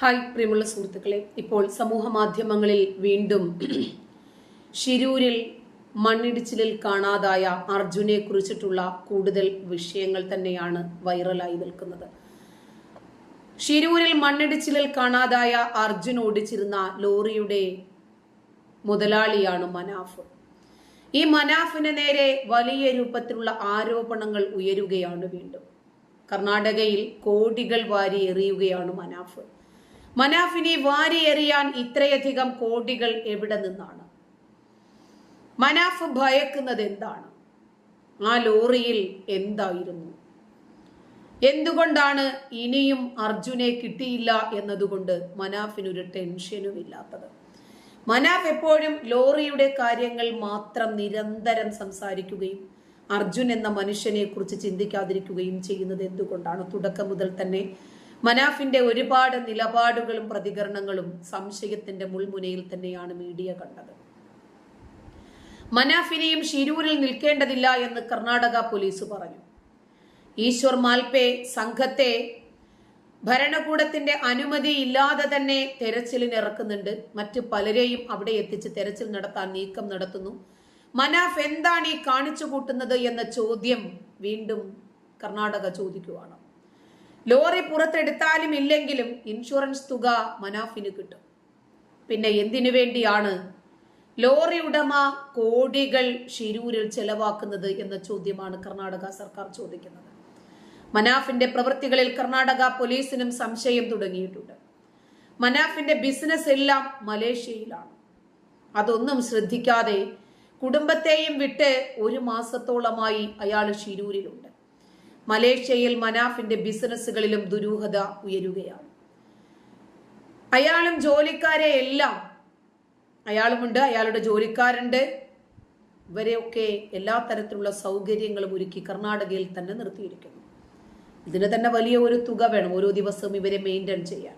Hi പ്രിയമുള്ള സുഹൃത്തുക്കളെ. ഇപ്പോൾ സമൂഹ മാധ്യമങ്ങളിൽ വീണ്ടും ഷിരൂരിൽ മണ്ണിടിച്ചിലിൽ കാണാതായ അർജുനെ കുറിച്ചിട്ടുള്ള കൂടുതൽ വിഷയങ്ങൾ തന്നെയാണ് വൈറലായി നിൽക്കുന്നത്. ഷിരൂരിൽ മണ്ണിടിച്ചിലിൽ കാണാതായ അർജുൻ ഓടിച്ചിരുന്ന ലോറിയുടെ മുതലാളിയാണ് മനാഫ്. ഈ മനാഫിന് നേരെ വലിയ രൂപത്തിലുള്ള ആരോപണങ്ങൾ ഉയരുകയാണ് വീണ്ടും. കർണാടകയിൽ കോടികൾ വാരി എറിയുകയാണ് മനാഫ്. മനാഫിനെ വാരിയെറിയാൻ ഇത്രയധികം കോടികൾ എവിടെ നിന്നാണ്? മനാഫ് ഭയക്കുന്നത് എന്താണ്? ആ ലോറിയിൽ എന്തായിരുന്നു? എന്തുകൊണ്ടാണ് ഇനിയും അർജുനെ കിട്ടിയില്ല എന്നതുകൊണ്ട് മനാഫിനൊരു ടെൻഷനും ഇല്ലാത്തത്? മനാഫ് എപ്പോഴും ലോറിയുടെ കാര്യങ്ങൾ മാത്രം നിരന്തരം സംസാരിക്കുകയും അർജുൻ എന്ന മനുഷ്യനെ കുറിച്ച് ചിന്തിക്കാതിരിക്കുകയും ചെയ്യുന്നത് എന്തുകൊണ്ടാണ്? തുടക്കം മുതൽ തന്നെ മനാഫിന്റെ ഒരുപാട് നിലപാടുകളും പ്രതികരണങ്ങളും സംശയത്തിന്റെ മുൾമുനയിൽ തന്നെയാണ് മീഡിയ കണ്ടത്. മനാഫിനെയും ഷിരൂരിൽ നിൽക്കേണ്ടതില്ല എന്ന് കർണാടക പോലീസ് പറഞ്ഞു. ഈശ്വർ മാൽപേ സംഘത്തെ ഭരണകൂടത്തിന്റെ അനുമതി ഇല്ലാതെ തന്നെ തെരച്ചിലിന് ഇറക്കുന്നുണ്ട്. മറ്റു പലരെയും അവിടെ എത്തിച്ച് തെരച്ചിൽ നടത്താൻ നീക്കം നടത്തുന്നു. മനാഫ് എന്താണ് ഈ കാണിച്ചു കൂട്ടുന്നത് എന്ന ചോദ്യം വീണ്ടും കർണാടക ചോദിക്കുവാണ്. ലോറി പുറത്തെടുത്താലും ഇല്ലെങ്കിലും ഇൻഷുറൻസ് തുക മനാഫിന് കിട്ടും. പിന്നെ എന്തിനു വേണ്ടിയാണ് ലോറി ഉടമ കോടികൾ ഷിരൂരിൽ ചെലവാക്കുന്നത് എന്ന ചോദ്യമാണ് കർണാടക സർക്കാർ ചോദിക്കുന്നത്. മനാഫിന്റെ പ്രവൃത്തികളിൽ കർണാടക പോലീസിനും സംശയം തുടങ്ങിയിട്ടുണ്ട്. മനാഫിന്റെ ബിസിനസ് എല്ലാം മലേഷ്യയിലാണ്. അതൊന്നും ശ്രദ്ധിക്കാതെ കുടുംബത്തെയും വിട്ട് ഒരു മാസത്തോളമായി അയാൾ ഷിരൂരിലുണ്ട്. മലേഷ്യയിൽ മനാഫിന്റെ ബിസിനസ്സുകളിലും ദുരൂഹത ഉയരുകയാണ്. അയാളും ജോലിക്കാരെ എല്ലാം അയാളുമുണ്ട് അയാളുടെ ജോലിക്കാരുണ്ട്. ഇവരെയൊക്കെ എല്ലാ തരത്തിലുള്ള സൗകര്യങ്ങളും ഒരുക്കി കർണാടകയിൽ തന്നെ നിർത്തിയിരിക്കുന്നു. ഇതിന് തന്നെ വലിയ ഒരു തുക വേണം ഓരോ ദിവസവും ഇവരെ മെയിന്റെയിൻ ചെയ്യാൻ.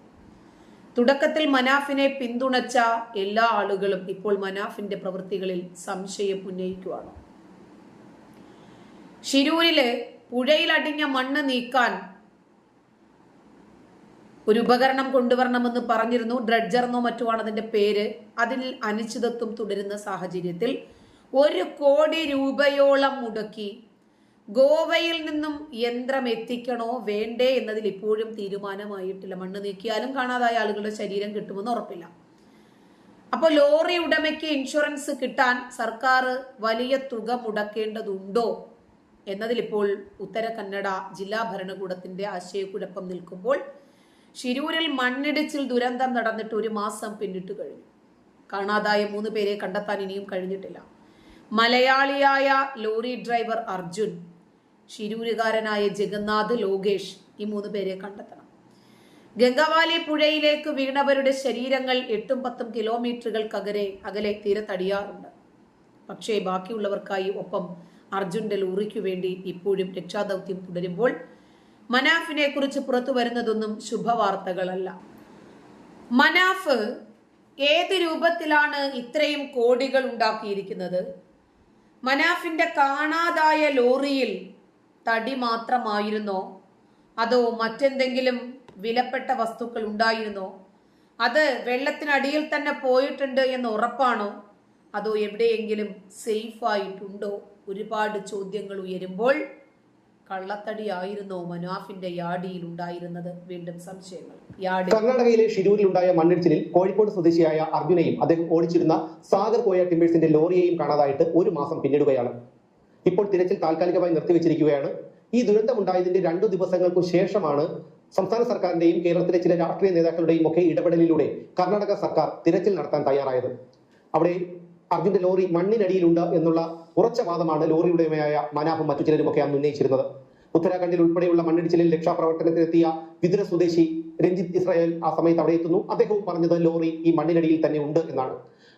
തുടക്കത്തിൽ മനാഫിനെ പിന്തുണച്ച എല്ലാ ആളുകളും ഇപ്പോൾ മനാഫിന്റെ പ്രവൃത്തികളിൽ സംശയം ഉന്നയിക്കുവാണ്. ഷിരൂരിൽ പുഴയിൽ അടിഞ്ഞ മണ്ണ് നീക്കാൻ ഒരു ഉപകരണം കൊണ്ടുവരണമെന്ന് പറഞ്ഞിരുന്നു. ഡ്രഡ്ജർ എന്നോ മറ്റുമാണ് അതിന്റെ പേര്. അതിൽ അനിശ്ചിതത്വം തുടരുന്ന സാഹചര്യത്തിൽ ഒരു കോടി രൂപയോളം മുടക്കി ഗോവയിൽ നിന്നും യന്ത്രം എത്തിക്കണോ വേണ്ടേ എന്നതിൽ ഇപ്പോഴും തീരുമാനമായിട്ടില്ല. മണ്ണ് നീക്കിയാലും കാണാതായ ആളുകളുടെ ശരീരം കിട്ടുമെന്ന് ഉറപ്പില്ല. അപ്പോൾ ലോറി ഉടമയ്ക്ക് ഇൻഷുറൻസ് കിട്ടാൻ സർക്കാർ വലിയ തുക മുടക്കേണ്ടതുണ്ടോ? എന്നതിൽ ഇപ്പോൾ ഉത്തര കന്നഡ ജില്ലാ ഭരണകൂടത്തിന്റെ ആശയക്കുഴപ്പം നിൽക്കുമ്പോൾ ഷിരൂരിൽ മണ്ണിടിച്ചിൽ ദുരന്തം നടന്നിട്ട് ഒരു മാസം പിന്നിട്ട് കഴിഞ്ഞു. കാണാതായ മൂന്ന് പേരെ കണ്ടെത്താൻ ഇനിയും കഴിഞ്ഞിട്ടില്ല. മലയാളിയായ ലോറി ഡ്രൈവർ അർജുൻ ഷിരൂരുകാരനായ ജഗന്നാഥ് ലോകേഷ് ഈ മൂന്ന് പേരെ കണ്ടെത്തണം. ഗംഗവാലി പുഴയിലേക്ക് വീണവരുടെ ശരീരങ്ങൾ എട്ടും പത്തും കിലോമീറ്ററുകൾക്കകരെ അകലെ തീരത്തടിയാറുണ്ട്. പക്ഷേ ബാക്കിയുള്ളവർക്കായി ഒപ്പം അർജുന്റെ ലോറിക്കു വേണ്ടി ഇപ്പോഴും രക്ഷാദൗത്യം തുടരുമ്പോൾ മനാഫിനെ കുറിച്ച് പുറത്തു വരുന്നതൊന്നും ശുഭവാർത്തകളല്ല. മനാഫ് ഏത് രൂപത്തിലാണ് ഇത്രയും കോടികൾ ഉണ്ടാക്കിയിരിക്കുന്നത്? മനാഫിന്റെ കാണാതായ ലോറിയിൽ തടി മാത്രമായിരുന്നോ? അതോ മറ്റെന്തെങ്കിലും വിലപ്പെട്ട വസ്തുക്കൾ ഉണ്ടായിരുന്നോ? അത് വെള്ളത്തിനടിയിൽ തന്നെ പോയിട്ടുണ്ട് എന്ന് ഉറപ്പാണോ? അതോ എവിടെയെങ്കിലും സേഫ് ആയിട്ടുണ്ടോ? ഒരുപാട് ചോദ്യങ്ങൾ ഉയരുമ്പോൾ കള്ളത്തടി ആയിരുന്നോ മനാഫിന്റെ യാഡിയിൽ ഉണ്ടായിരുന്നത്. വീണ്ടും സംശയങ്ങൾ. കർണാടകയിലെ കർണാടകയിലെ ഷിരൂരിലുണ്ടായ മണ്ണിടിച്ചിലിൽ കോഴിക്കോട് സ്വദേശിയായ അർജുനെയും അദ്ദേഹം ഓടിച്ചിരുന്ന സാഗർ പോയ ടിമ്പേഴ്സിന്റെ ലോറിയെയും കാണാതായിട്ട് ഒരു മാസം പിന്നിടുകയാണ്. ഇപ്പോൾ തിരച്ചിൽ താൽക്കാലികമായി നിർത്തിവെച്ചിരിക്കുകയാണ്. ഈ ദുരന്തമുണ്ടായതിന്റെ രണ്ടു ദിവസങ്ങൾക്കു ശേഷമാണ് സംസ്ഥാന സർക്കാരിന്റെയും കേരളത്തിലെ ചില രാഷ്ട്രീയ നേതാക്കളുടെയും ഒക്കെ ഇടപെടലിലൂടെ കർണാടക സർക്കാർ തിരച്ചിൽ നടത്താൻ തയ്യാറായത്. അവിടെ അർജുന്റെ ലോറി മണ്ണിനടിയിലുണ്ട് എന്നുള്ള ഉറച്ച വാദമാണ് ലോറി ഉടമയായ മനാഫും മറ്റു ചിലരുമൊക്കെ അന്ന് ഉന്നയിച്ചിരുന്നത്. ഉത്തരാഖണ്ഡിൽ ഉൾപ്പെടെയുള്ള മണ്ണിടിച്ചിലിൽ രക്ഷാപ്രവർത്തനത്തിനെത്തിയ വിതുര സ്വദേശി രഞ്ജിത് ഇസ്രായേൽ ആ സമയത്ത് അവിടെ എത്തുന്നു. അദ്ദേഹവും പറഞ്ഞത് ലോറി ഈ മണ്ണിനടിയിൽ തന്നെ ഉണ്ട് എന്നാണ്.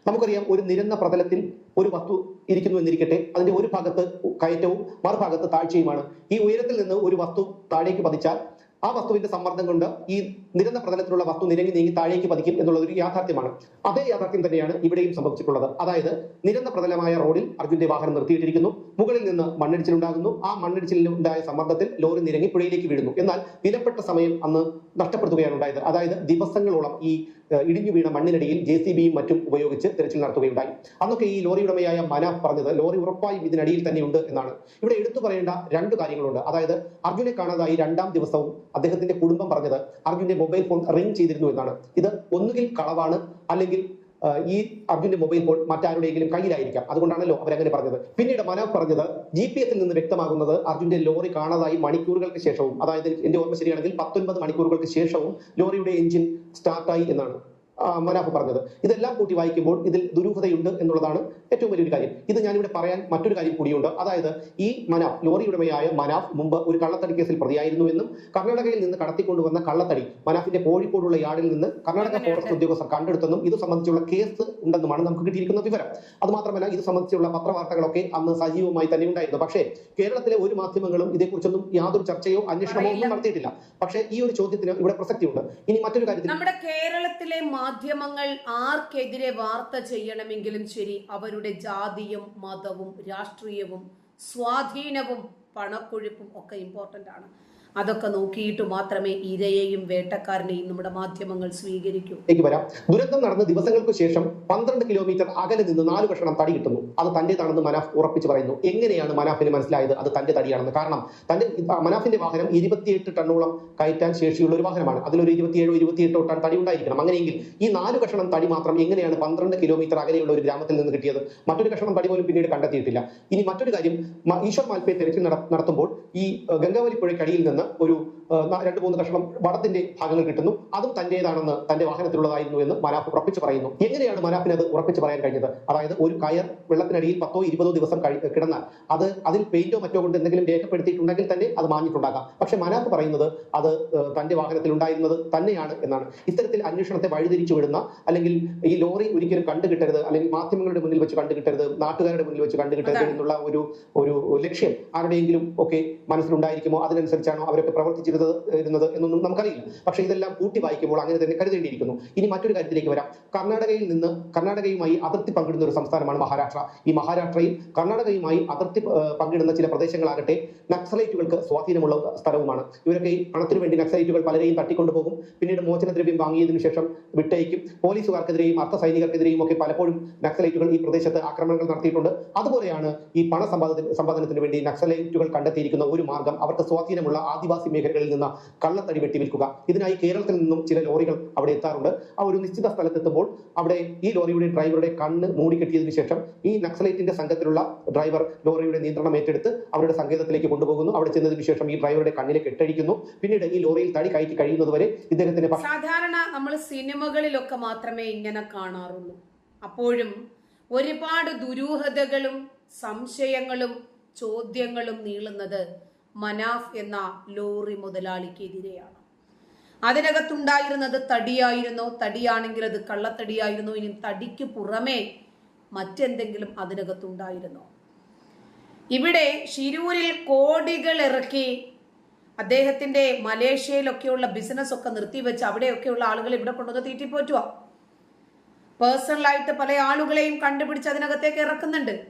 നമുക്കറിയാം ഒരു നിരന്ന പ്രതലത്തിൽ ഒരു വസ്തു ഇരിക്കുന്നു എന്നിരിക്കട്ടെ. അതിന്റെ ഒരു ഭാഗത്ത് കയറ്റവും മറുഭാഗത്ത് താഴ്ചയുമാണ്. ഈ ഉയരത്തിൽ നിന്ന് ഒരു വസ്തു താഴേക്ക് പതിച്ചാൽ ആ വസ്തുവിന്റെ സമ്മർദ്ദം കൊണ്ട് ഈ നിരന്ന പ്രതലത്തിലുള്ള വസ്തു നിരങ്ങി നീങ്ങി താഴേക്ക് പതിക്കും എന്നുള്ള ഒരു യാഥാർത്ഥ്യമാണ്. അതേ യാഥാർത്ഥ്യം തന്നെയാണ് ഇവിടെയും സംഭവിച്ചിട്ടുള്ളത്. അതായത് നിരന്ന പ്രതലമായ റോഡിൽ അർജുന്റെ വാഹനം നിർത്തിയിട്ടിരിക്കുന്നു. മുകളിൽ നിന്ന് മണ്ണിടിച്ചിലുണ്ടാകുന്നു ആ മണ്ണിടിച്ചിലിൽ ഉണ്ടായ സമ്മർദ്ദത്തിൽ ലോറി നിരങ്ങി പുഴയിലേക്ക് വീഴുന്നു. എന്നാൽ വിലപ്പെട്ട സമയം അന്ന് നഷ്ടപ്പെടുത്തുകയാണ് ഉണ്ടായത്. അതായത് ദിവസങ്ങളോളം ഈ ഇടിഞ്ഞു വീണ മണ്ണിനടിയിൽ ജെ സി ബിയും മറ്റും ഉപയോഗിച്ച് തെരച്ചിൽ നടത്തുകയുണ്ടായി. അന്നൊക്കെ ഈ ലോറി ഉടമയായ മനാഫ് പറഞ്ഞത് ലോറി ഉറപ്പായും ഇതിനടിയിൽ തന്നെയുണ്ട് എന്നാണ്. ഇവിടെ എടുത്തു പറയേണ്ട രണ്ട് കാര്യങ്ങളുണ്ട്. അതായത് അർജുനെ കാണാതായി രണ്ടാം ദിവസവും അദ്ദേഹത്തിന്റെ കുടുംബം പറഞ്ഞത് അർജുന്റെ മൊബൈൽ ഫോൺ റിംഗ് ചെയ്തിരുന്നു എന്നാണ്. ഇത് ഒന്നുകിൽ കളവാണ് അല്ലെങ്കിൽ ഈ അർജുന്റെ മൊബൈൽ ഫോൺ മറ്റാരുടെയെങ്കിലും കയ്യിലായിരിക്കാം. അതുകൊണ്ടാണല്ലോ അവരങ്ങനെ പറഞ്ഞത്. പിന്നീട് മനോജ് പറഞ്ഞത് ജി പി എസിൽ നിന്ന് വ്യക്തമാകുന്നത് അർജുന്റെ ലോറി കാണാതായി മണിക്കൂറുകൾക്ക് ശേഷവും അതായത് എന്റെ ഓർമ്മ ശരിയാണെങ്കിൽ പത്തൊൻപത് മണിക്കൂറുകൾക്ക് ശേഷവും ലോറിയുടെ എഞ്ചിൻ സ്റ്റാർട്ടായി എന്നാണ്. മനാഫ് പറഞ്ഞത്. ഇതെല്ലാം കൂട്ടി വായിക്കുമ്പോൾ ഇതിൽ ദുരൂഹതയുണ്ട് എന്നുള്ളതാണ് ഏറ്റവും വലിയൊരു കാര്യം. ഇത് ഞാനിവിടെ പറയാൻ മറ്റൊരു കാര്യം കൂടിയുണ്ട്. അതായത് ഈ മനാഫ് ലോറി ഉടമയായ മനാഫ് മുമ്പ് ഒരു കള്ളത്തടി കേസിൽ പ്രതിയായിരുന്നു എന്നും കർണാടകയിൽ നിന്ന് കടത്തിക്കൊണ്ടുവന്ന കള്ളത്തടി മനാഫിന്റെ കോഴിക്കോടുള്ള യാർഡിൽ നിന്ന് കർണാടക ഫോറസ്റ്റ് ഉദ്യോഗസ്ഥർ കണ്ടെടുത്തെന്നും ഇത് സംബന്ധിച്ചുള്ള കേസ് ഉണ്ടെന്നുമാണ് നമുക്ക് കിട്ടിയിരിക്കുന്ന വിവരം. അതുമാത്രമല്ല ഇത് സംബന്ധിച്ചുള്ള പത്രവാർത്തകളൊക്കെ അന്ന് സജീവമായി തന്നെ ഉണ്ടായിരുന്നു. പക്ഷേ കേരളത്തിലെ ഒരു മാധ്യമങ്ങളും ഇതേക്കുറിച്ചൊന്നും യാതൊരു ചർച്ചയോ അന്വേഷണമോ ഒന്നും നടത്തിയിട്ടില്ല. പക്ഷേ ഈ ഒരു ചോദ്യത്തിന് ഇവിടെ പ്രസക്തിയുണ്ട്. ഇനി മറ്റൊരു കാര്യത്തിൽ നമ്മുടെ കേരളത്തിലെ മാധ്യമങ്ങൾ ആർക്കെതിരെ വാർത്ത ചെയ്യണമെങ്കിലും ശരി അവരുടെ ജാതിയും മതവും രാഷ്ട്രീയവും സ്വാധീനവും പണക്കൊഴുപ്പും ഒക്കെ ഇമ്പോർട്ടന്റ് ആണ്. അതൊക്കെ നോക്കിയിട്ട് മാത്രമേ ഇരയെയും വേട്ടക്കാരനെയും നമ്മുടെ മാധ്യമങ്ങൾ സ്വീകരിക്കൂ. വരാം. ദുരന്തം നടന്ന ദിവസങ്ങൾക്ക് ശേഷം പന്ത്രണ്ട് കിലോമീറ്റർ അകലെ നിന്ന് നാല് കഷണം തടി കിട്ടുന്നു. അത് തന്റേതാണെന്ന് മനാഫ് ഉറപ്പിച്ച് പറയുന്നു. എങ്ങനെയാണ് മനാഫിന് മനസ്സിലായത്? അത് തന്റെ തടിയാണെന്ന്. കാരണം തന്റെ മനാഫിന്റെ വാഹനം ഇരുപത്തിയെട്ട് ടണ്ണോളം കയറ്റാൻ ശേഷിയുള്ള ഒരു വാഹനമാണ്. അതിലൊരു ഇരുപത്തിയേഴോ ഇരുപത്തിയെട്ടോ ടൺ തടി ഉണ്ടായിരിക്കണം. അങ്ങനെയെങ്കിൽ ഈ നാല് കഷണം തടി മാത്രം എങ്ങനെയാണ് പന്ത്രണ്ട് കിലോമീറ്റർ അകലെയുള്ള ഒരു ഗ്രാമത്തിൽ നിന്ന് കിട്ടിയത്? മറ്റൊരു കഷണം തടി പോലും പിന്നീട് കണ്ടെത്തിയിട്ടില്ല. ഇനി മറ്റൊരു കാര്യം ഈശ്വർ മാൽപ്പയെ തെരച്ചിൽ നടത്തുമ്പോൾ ഈ ഗംഗാവലി പുഴയ്ക്കടിയിൽ നിന്ന് ഒരു രണ്ട് മൂന്ന് കഷണം വടത്തിന്റെ ഭാഗങ്ങൾ കിട്ടുന്നു. അതും തന്റേതാണെന്ന് തന്റെ വാഹനത്തിലുള്ളതായിരുന്നു എന്ന് മനാഫ് ഉറപ്പിച്ച് പറയുന്നു. എങ്ങനെയാണ് മനാഫിന് അത് ഉറപ്പിച്ച് പറയാൻ കഴിഞ്ഞത്? അതായത് ഒരു കയർ വെള്ളത്തിനടിയിൽ പത്തോ ഇരുപതോ ദിവസം കിടന്നാൽ അത് അതിൽ പെയിന്റോ മറ്റോ കൊണ്ട് എന്തെങ്കിലും രേഖപ്പെടുത്തിയിട്ടുണ്ടെങ്കിൽ തന്നെ അത് മാഞ്ഞിട്ടുണ്ടാകാം. പക്ഷെ മനാഫ് പറയുന്നത് അത് തന്റെ വാഹനത്തിൽ ഉണ്ടായിരുന്നത് തന്നെയാണ് എന്നാണ്. ഇത്തരത്തിൽ അന്വേഷണത്തെ വഴിതിരിച്ചു വിടുന്ന അല്ലെങ്കിൽ ഈ ലോറി ഒരിക്കലും കണ്ടുകിട്ടരുത് അല്ലെങ്കിൽ മാധ്യമങ്ങളുടെ മുന്നിൽ വെച്ച് കണ്ടുകിട്ടരുത് നാട്ടുകാരുടെ മുന്നിൽ വെച്ച് കണ്ടുകിട്ടരുത് കിട്ടരുത് എന്നുള്ള ഒരു ഒരു ലക്ഷ്യം ആരുടെയെങ്കിലും ഒക്കെ മനസ്സിലുണ്ടായിരിക്കുമോ? അതിനനുസരിച്ചാണോ അവരൊക്കെ പ്രവർത്തിച്ചിരുന്നത്? ഇരുന്നത് എന്നൊന്നും നമുക്കറിയില്ല. പക്ഷേ ഇതെല്ലാം കൂട്ടി വായിക്കുമ്പോൾ അങ്ങനെ തന്നെ കരുതേണ്ടിയിരിക്കുന്നു. ഇനി മറ്റൊരു കാര്യത്തിലേക്ക് വരാം. കർണാടകയിൽ നിന്ന് കർണാടകയുമായി അതിർത്തി പങ്കിടുന്ന ഒരു സംസ്ഥാനമാണ് മഹാരാഷ്ട്ര. ഈ മഹാരാഷ്ട്രയിൽ കർണാടകയുമായി അതിർത്തി പങ്കിടുന്ന ചില പ്രദേശങ്ങളാകട്ടെ നക്സലൈറ്റുകൾക്ക് സ്വാധീനമുള്ള സ്ഥലവുമാണ്. ഇവരൊക്കെ പണത്തിനു വേണ്ടി നക്സലൈറ്റുകൾ പലരെയും തട്ടിക്കൊണ്ടുപോകും പിന്നീട് മോചനദ്രവ്യം വാങ്ങിയതിനു ശേഷം വിട്ടയക്കും. പോലീസുകാർക്കെതിരെയും അർത്ഥ സൈനികർക്കെതിരെയും ഒക്കെ പലപ്പോഴും നക്സലൈറ്റുകൾ ഈ പ്രദേശത്ത് ആക്രമണങ്ങൾ നടത്തിയിട്ടുണ്ട്. അതുപോലെയാണ് ഈ പണ സമ്പാദന സമ്പാദനത്തിന് വേണ്ടി നക്സലൈറ്റുകൾ കണ്ടെത്തിയിരിക്കുന്ന ഒരു മാർഗം അവർക്ക് സ്വാധീനമുള്ള ആദിവാസി മേഖലകളിൽ നിന്ന് കള്ളത്തടി വെട്ടി വിൽക്കുക ഇതിനായി കേരളത്തിൽ നിന്നും ചില ലോറികൾ അവിടെ എത്താറുണ്ട്. ആ ഒരു നിശ്ചിത സ്ഥലത്തെത്തുമ്പോൾ അവിടെ ഈ ലോറിയുടെ ഡ്രൈവറുടെ കണ്ണ് മൂടിക്കെട്ടിയതിന് ശേഷം ഈ നക്സലേറ്റിന്റെ സംഘത്തിലുള്ള ഡ്രൈവർ ലോറിയുടെ നിയന്ത്രണം ഏറ്റെടുത്ത് അവരുടെ സങ്കേതത്തിലേക്ക് കൊണ്ടുപോകുന്നു. അവിടെ ചെന്നതിന് ശേഷം ഈ ഡ്രൈവറുടെ കണ്ണിലേക്ക് കെട്ടഴിക്കുന്നു. പിന്നീട് ഈ ലോറിയിൽ തടി കയറ്റി കഴിയുന്നതുവരെ ഇദ്ദേഹത്തിന്റെ സാധാരണ നമ്മൾ സിനിമകളിലൊക്കെ മാത്രമേ ഇങ്ങനെ കാണാറുള്ളൂ. അപ്പോഴും ഒരുപാട് ദുരൂഹതകളും സംശയങ്ങളും ചോദ്യങ്ങളും നീളുന്നത് മനാഫ് എന്ന ലോറി മുതലാളിക്കെതിരെയാണ്. അതിനകത്തുണ്ടായിരുന്നത് തടിയായിരുന്നോ? തടിയാണെങ്കിൽ അത് കള്ളത്തടിയായിരുന്നോ. ഇനി തടിക്ക് പുറമേ മറ്റെന്തെങ്കിലും അതിനകത്തുണ്ടായിരുന്നോ? ഇവിടെ ഷിരൂരിൽ കോടികൾ ഇറക്കി അദ്ദേഹത്തിന്റെ മലേഷ്യയിലൊക്കെയുള്ള ബിസിനസ് ഒക്കെ നിർത്തിവെച്ച് അവിടെയൊക്കെയുള്ള ആളുകൾ ഇവിടെ കൊണ്ടുവന്ന് തീറ്റിപ്പോറ്റുക പേഴ്സണലായിട്ട് പല ആളുകളെയും കണ്ടുപിടിച്ച് അതിനകത്തേക്ക് ഇറക്കുന്നുണ്ട്.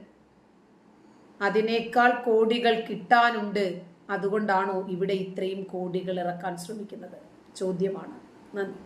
അതിനേക്കാൾ കോടികൾ കിട്ടാനുണ്ട്. അതുകൊണ്ടാണോ ഇവിടെ ഇത്രയും കോടികൾ ഇറക്കാൻ ശ്രമിക്കുന്നത്? ചോദ്യമാണ്. നന്ദി.